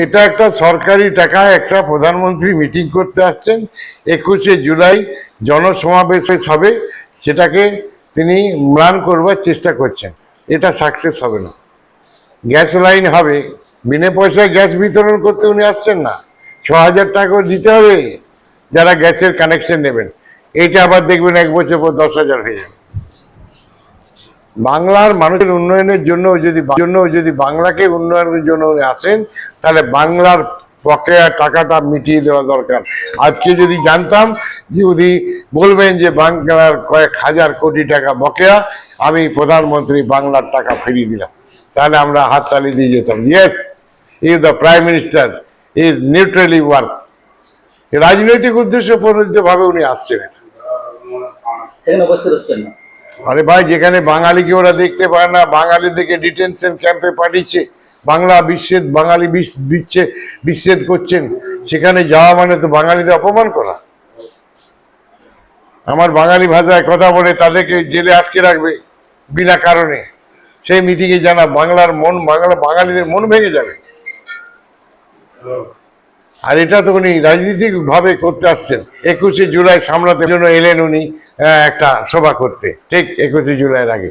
এটা একটা সরকারি টাকায় একটা প্রধানমন্ত্রী মিটিং করতে আসছেন, একুশে জুলাই জনসমাবেশ হবে, সেটাকে তিনি ম্লান করবার চেষ্টা করছেন। এটা সাকসেস হবে না। গ্যাস লাইন হবে, বিনা পয়সায় গ্যাস বিতরণ করতে উনি আসছেন না। ছ হাজার টাকা দিতে হবে, যারা গ্যাসের কানেকশন নেবেন। এইটা আবার দেখবেন এক বছর পর দশ হাজার হয়ে যাবে। বাংলার মানুষের উন্নয়নের জন্য যদি জন্য যদি বাংলাকে উন্নয়নের জন্য আসেন, তাহলে বাংলার বকেয়া টাকাটা মিটিয়ে দেওয়া দরকার। আজকে যদি জানতাম যে উনি বলবেন যে বাংলার কয়েক হাজার কোটি টাকা বকেয়া, আমি প্রধানমন্ত্রী বাংলার টাকা ফিরিয়ে দিলাম। তাহলে আমরা হাত হাততালি দিয়ে যেতাম। Yes is the prime minister is neutrally work রাজনৈতিক উদ্দেশ্য প্রণোদিত ভাবে উনি আসছেন। আরে ভাই, যেখানে বাঙালিকে ওরা দেখতে পায় না? বাঙালিদেরকে ডিটেনশন ক্যাম্পে পাঠিয়েছে। বাংলা বিচ্ছেদ, বাঙালি বিচ্ছেদ বিচ্ছেদ করছেন। সেখানে যাওয়া মানে তো বাঙালিদের অপমান করা। আমার বাঙালি ভাষায় কথা বলে তাদেরকে জেলে আটকে রাখবে বিনা কারণে। সেই মিটিংয়ে জানা বাংলার মন, বাংলা বাঙালিদের মন ভেঙে যাবে। আর এটা তো উনি রাজনীতিক ভাবে করতে আসছেন। একুশে জুলাই সামলাতে জন্য এলেন উনি। একটা সভা করতে ঠিক একুশে জুলাইয়ের আগে।